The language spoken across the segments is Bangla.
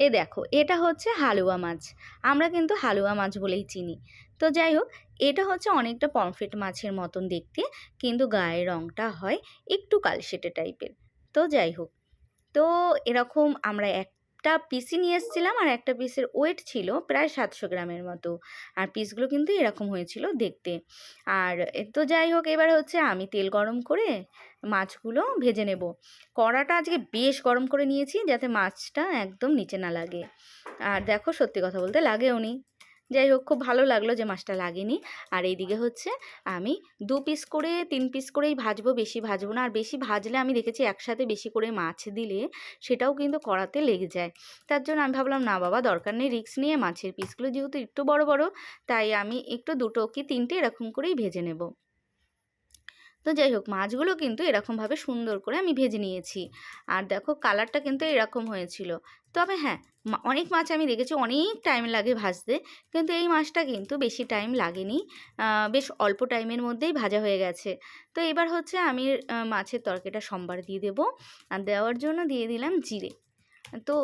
এ দেখো, এটা হচ্ছে হালুয়া মাছ। আমরা কিন্তু হালুয়া মাছ বলেই চিনি। তো যাই হোক এটা হচ্ছে অনেকটা পমফ্রেট মাছের মতন দেখতে, কিন্তু গায়ের রঙটা হয় একটু কালশেটে টাইপের তো যাই হোক তো এরকম আমরা একটা পিসি নিয়ে এসেছিলাম আর একটা পিসের ওয়েট ছিল প্রায় সাতশো গ্রামের মতো। আর পিসগুলো কিন্তু এরকম হয়েছিল দেখতে। আর তো যাই হোক, এবার হচ্ছে আমি তেল গরম করে মাছগুলো ভেজে নেব। কড়াটা আজকে বেশ গরম করে নিয়েছি যাতে মাছটা একদম নিচে না লাগে। আর দেখো সত্যি কথা বলতে লাগেও নি। যাই হোক, খুব ভালো লাগল যে মাছটা লাগেনি। আর এইদিকে হচ্ছে আমি দু পিস করে, তিন পিস করেই ভাজবো, বেশি ভাজবো না। আর বেশি ভাজলে আমি দেখেছি একসাথে বেশি করে মাছ দিলে সেটাও কিন্তু কড়াতে লেগে যায়। তার জন্য আমি ভাবলাম, না বাবা, দরকার নেই রিক্স নিয়ে মাছের পিসগুলো যেহেতু একটু বড় বড়, তাই আমি একটু দুটো কি তিনটে এরকম করেই ভেজে নেব। তো যাই হোক, মাছগুলো কিন্তু এরকমভাবে সুন্দর করে আমি ভেজে নিয়েছি। আর দেখো, কালারটা কিন্তু এরকম হয়েছিল। তবে হ্যাঁ অনেক মাছ আমি দেখেছি, অনেক টাইম লাগে ভাজতে। কিন্তু এই মাছটা কিন্তু বেশি টাইম লাগেনি। বেশ অল্প টাইমের মধ্যেই ভাজা হয়ে গেছে। তো এবার হচ্ছে আমি মাছের তরকারিটা সম্বার দিয়ে দেবো। আর দেওয়ার জন্য দিয়ে দিলাম জিরে। তো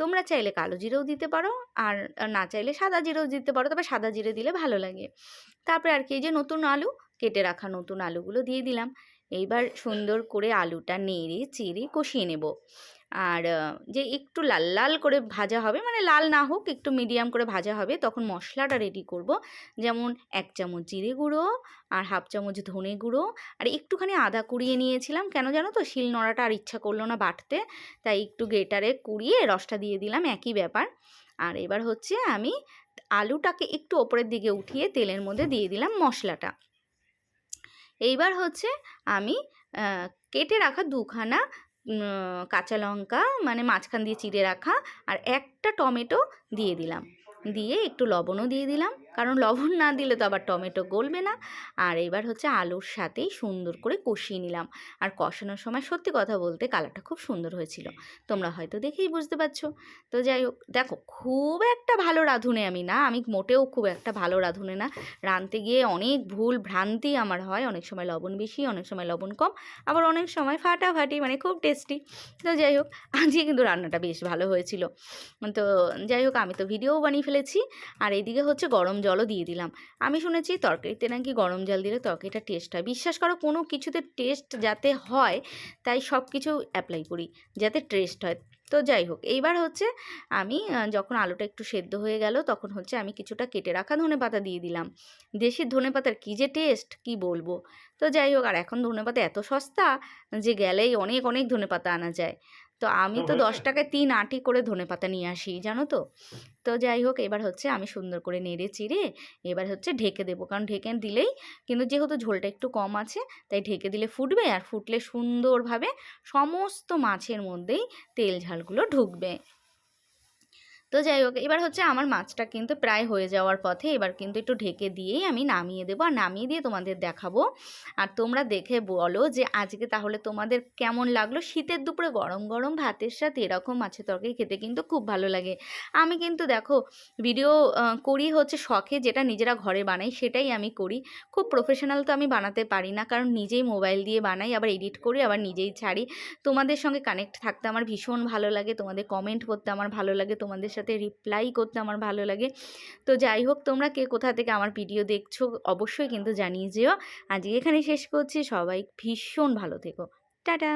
তোমরা চাইলে কালো জিরেও দিতে পারো, আর না চাইলে সাদা জিরেও দিতে পারো, তবে সাদা জিরে দিলে ভালো লাগে। তারপরে আর কি, এই যে নতুন আলু কেটে রাখা নতুন আলুগুলো দিয়ে দিলাম। এইবার সুন্দর করে আলুটা নেড়ে চেড়ে কষিয়ে নেব। আর যে একটু লাল লাল করে ভাজা হবে মানে লাল না হোক, একটু মিডিয়াম করে ভাজা হবে, তখন মশলাটা রেডি করব। যেমন এক চামচ জিরে গুঁড়ো আর হাফ চামচ ধনে গুঁড়ো। আর একটুখানি আদা কুড়িয়ে নিয়েছিলাম, কেন জানো তো? শিল নড়াটা আর ইচ্ছা করল না বাটতে। তাই একটু গ্রেটারে কুড়িয়ে রসটা দিয়ে দিলাম, একই ব্যাপার। আর এবার হচ্ছে আমি আলুটাকে একটু ওপরের দিকে উঠিয়ে তেলের মধ্যে দিয়ে দিলাম মশলাটা। এইবার হচ্ছে আমি কেটে রাখা দুখানা কাঁচা লঙ্কা মানে মাঝখান দিয়ে চিড়ে রাখা, আর একটা টমেটো দিয়ে দিলাম। দিয়ে একটু লবণও দিয়ে দিলাম। কারণ লবণ না দিলে তো আবার টমেটো গলবে না। আর এবার হচ্ছে আলুর সাথেই সুন্দর করে কষিয়ে নিলাম। আর কষানোর সময় সত্যি কথা বলতে কালারটা খুব সুন্দর হয়েছিল। তোমরা হয়তো দেখেই বুঝতে পারছ। তো যাই হোক, দেখো খুব একটা ভালো রাঁধুনে আমি না। আমি মোটেও খুব একটা ভালো রাঁধুনে না। রাঁধতে গিয়ে অনেক ভুল ভ্রান্তি আমার হয়। অনেক সময় লবণ বেশি, অনেক সময় লবণ কম। আবার অনেক সময় ফাটাফাটি মানে খুব টেস্টি। তো যাই হোক, আজকে কিন্তু রান্নাটা বেশ ভালো হয়েছিল। তো যাই হোক, আমি তো ভিডিও বানিয়ে ফেলেছি। আর এইদিকে হচ্ছে গরম জলও দিয়ে দিলাম। আমি শুনেছি তরকারিতে নাকি গরম জল দিলে তরকারিটা টেস্ট হয়। বিশ্বাস করো, কোনো কিছুতে টেস্ট যাতে হয়, তাই সব কিছু অ্যাপ্লাই করি, যাতে টেস্ট হয়। তো যাই হোক, এইবার হচ্ছে আমি যখন আলুটা একটু সেদ্ধ হয়ে গেল, তখন হচ্ছে আমি কিছুটা কেটে রাখা ধনে পাতা দিয়ে দিলাম। দেশির ধনে পাতার কী যে টেস্ট কি বলব? তো যাই হোক, আর এখন ধনে পাতা এত সস্তা যে গেলেই অনেক অনেক ধনে পাতা আনা যায়। তো আমি তো দশ টাকায় তিন আটি করে ধনে পাতা নিয়ে আসি জানো তো? তো যাই হোক এবার হচ্ছে আমি সুন্দর করে নেড়ে চিড়ে এবার হচ্ছে ঢেকে দেবো। কারণ ঢেকে দিলেই কিন্তু যেহেতু ঝোলটা একটু কম আছে তাই ঢেকে দিলে ফুটবে আর ফুটলে সুন্দরভাবে সমস্ত মাছের মধ্যেই তেল ঝালগুলো ঢুকবে। তো যাই হোক, এবার হচ্ছে আমার মাছটা কিন্তু প্রায় হয়ে যাওয়ার পথে এবার কিন্তু একটু ঢেকে দিয়েই আমি নামিয়ে দেবো। আর নামিয়ে দিয়ে তোমাদের দেখাবো। আর তোমরা দেখে বলো যে আজকে তাহলে তোমাদের কেমন লাগল? শীতের দুপুরে গরম গরম ভাতের সাথে এরকম মাছের তরকারি খেতে কিন্তু খুব ভালো লাগে। আমি কিন্তু দেখো ভিডিও করি হচ্ছে শখে যেটা নিজেরা ঘরে বানাই সেটাই আমি করি। খুব প্রফেশনাল তো আমি বানাতে পারি না, কারণ নিজেই মোবাইল দিয়ে বানাই, আবার এডিট করি, আবার নিজেই ছাড়ি। তোমাদের সঙ্গে কানেক্ট থাকতে আমার ভীষণ ভালো লাগে, তোমাদের কমেন্ট করতে আমার ভালো লাগে, তোমাদের সাথে রিপ্লাই করতে আমার ভালো লাগে। তো যাই হোক, তোমরা কে কোথা থেকে আমার ভিডিও দেখছ অবশ্যই কিন্তু জানিয়ে যেও। আজকে এখানে শেষ করছি। সবাই ভীষণ ভালো থেকো। টাটা!